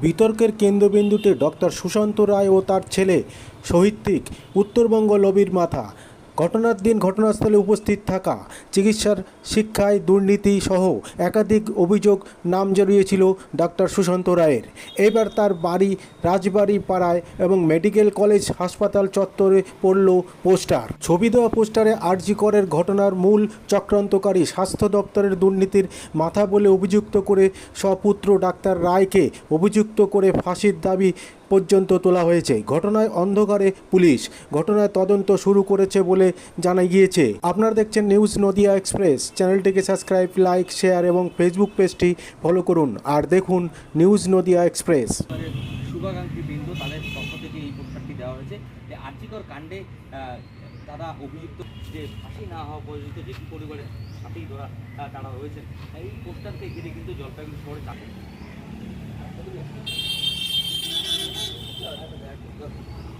বিতর্কের কেন্দ্রবিন্দুতে ডক্টর সুশান্ত রায় ও তার ছেলে সাহিত্যিক উত্তরবঙ্গ লবির মাথা ঘটনার দিন ঘটনাস্থলে উপস্থিত থাকা চিকিৎসার শিক্ষায় দুর্নীতি সহ একাধিক অভিযোগ নাম জড়িয়েছিল ডাক্তার সুশান্ত রায়ের। এবার তার বাড়ি রাজবাড়ি পাড়ায় এবং মেডিকেল কলেজ হাসপাতাল চত্বরে পড়ল পোস্টার। ছবি দেওয়া পোস্টারে আরজি করের ঘটনার মূল চক্রান্তকারী স্বাস্থ্য দপ্তরের দুর্নীতির মাথা বলে অভিযুক্ত করে স্বপুত্র ডাক্তার রায়কে অভিযুক্ত করে ফাঁসির দাবি পর্যন্ত তোলা হয়েছে। ঘটনায় অন্ধকারে পুলিশ। ঘটনায় তদন্ত শুরু করেছে বলে জানা গিয়েছে। আপনারা দেখছেন নিউজ নদিয়া এক্সপ্রেস। চ্যানেলটিকে সাবস্ক্রাইব, লাইক, শেয়ার এবং ফেসবুক পেজটি ফলো করুন। আর দেখুন নিউজ নদিয়া এক্সপ্রেস। শুভাকাঙ্ক্ষী বৃন্দ তাদের পক্ষ থেকে এই পোস্টারটি দেওয়া হয়েছে যে আর্যিকর কাণ্ডে তারা অভিযুক্ত যে ফাঁসি না হওয়া পর্যন্ত ধরা তারা রয়েছেন। এই ঘিরে কিন্তু জলপাইগুড়ি শহরে back. Look.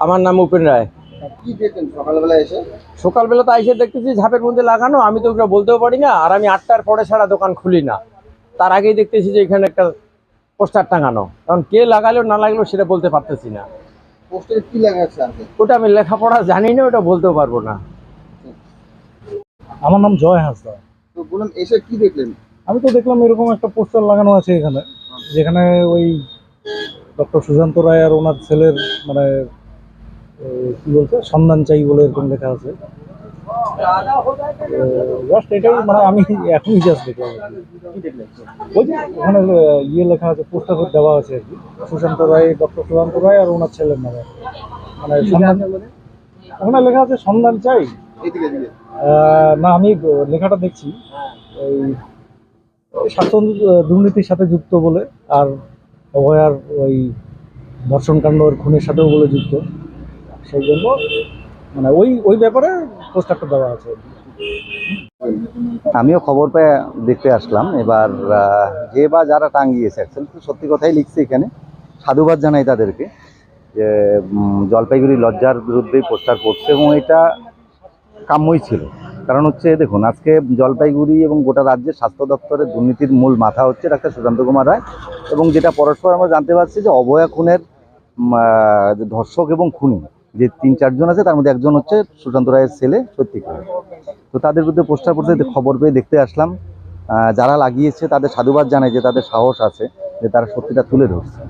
আমার নাম উপেন রায়। সকালবেলা এসে? সকালবেলা তো এসে দেখতেছি ঝাপের মধ্যে লাগানো আমি তো ওগুলো বলতেও পারি না আর আমি আটটার পরে ছাড়া দোকান খুলি না। তার আগেই দেখতেছি যে এখানে একটা পোস্টার টাঙানো। কারণ কে লাগালো না লাগল সেটা বলতে পারতেছি না। পোস্টারে কি লেখা ওটা আমি লেখাপড়া জানি না ওটা বলতেও পারব না। আমার নাম জয় হাঁসদা। তো বললাম এসে কি দেখলেন? আমি তো দেখলাম এরকম একটা পোস্টার লাগানো আছে এখানে যেখানে ওই ডক্টর সুশান্ত রায় আর ওনার ছেলের মানে কি বলছে? সন্ধান চাই বলে এরকম লেখা আছে। জাস্ট এটাই মানে আমি এখনই জাস্ট দেখলাম ওই যে ওখানে ইয়ে লেখা আছে পোস্টার দেওয়া আছে আর কি। সুশান্ত রায় ডক্টর সুশান্ত রায় আর ওনার ছেলের নামে। মানে সন্ধান ওখানে? লেখা আছে সন্ধান চাই। না আমি লেখাটা দেখছি। ওই স্বাস্থ্য দুর্নীতির সাথে যুক্ত বলে আর অভয়ার ওই ধর্ষণকাণ্ড খুনের সাথেও বলে যুক্ত। সেই জন্য মানে ওই ওই ব্যাপারে পোস্টারটা দেওয়া আছে। আমিও খবর পেয়ে দেখতে আসলাম। এবার যে বা যারা টাঙ্গিয়েছে অ্যাকচুয়ালি সত্যি কথাই লিখছে এখানে। সাধুবাদ জানাই তাদেরকে যে জলপাইগুড়ি লজ্জার বিরুদ্ধেই পোস্টার পড়ছে এবং এটা কাম্যই ছিল। কারণ হচ্ছে, দেখুন, আজকে জলপাইগুড়ি এবং গোটা রাজ্যের স্বাস্থ্য দপ্তরের দুর্নীতির মূল মাথা হচ্ছে ডাক্তার সুশান্ত কুমার রায় এবং যেটা পরস্পর আমরা জানতে পারছি যে অভয়া খুনের ধর্ষক এবং খুনি। যে তিন চারজন আছে তার মধ্যে একজন হচ্ছে সুশান্ত রায়ের ছেলে সত্যি রায় তো তাদের বিরুদ্ধে পোস্টার পড়তে খবর পেয়ে দেখতে আসলাম যারা লাগিয়েছে তাদের সাধুবাদ জানাই যে তাদের সাহস আছে যে তারা সত্যিটা তুলে ধরছে।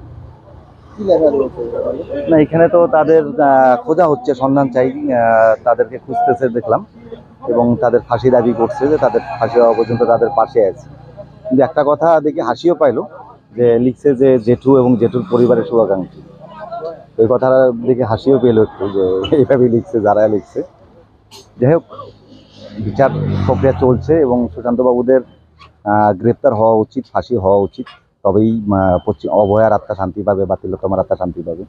না এখানে তো তাদের খোঁজা হচ্ছে সন্ধান চাই তাদেরকে খুঁজতেছে দেখলাম এবং তাদের ফাঁসি দাবি করছে যে তাদের ফাঁসি হওয়া পর্যন্ত তাদের পাশে আছে। কিন্তু একটা কথা দেখে হাসিও পাইলো যে লিখছে যে জেঠু এবং জেঠুর পরিবারের শুভাকাঙ্ক্ষী। ওই কথার দেখে হাসিও পেল একটু যে এইভাবেই লিখছে, যারা লিখছে। যাই হোক, বিচার প্রক্রিয়া চলছে এবং সুশান্তবাবুদের গ্রেপ্তার হওয়া উচিত, ফাঁসি হওয়া উচিত। তবেই পশ্চিম অভয়ার আত্মা শান্তি পাবে বা তিলোত্তমার আত্মা শান্তি পাবে।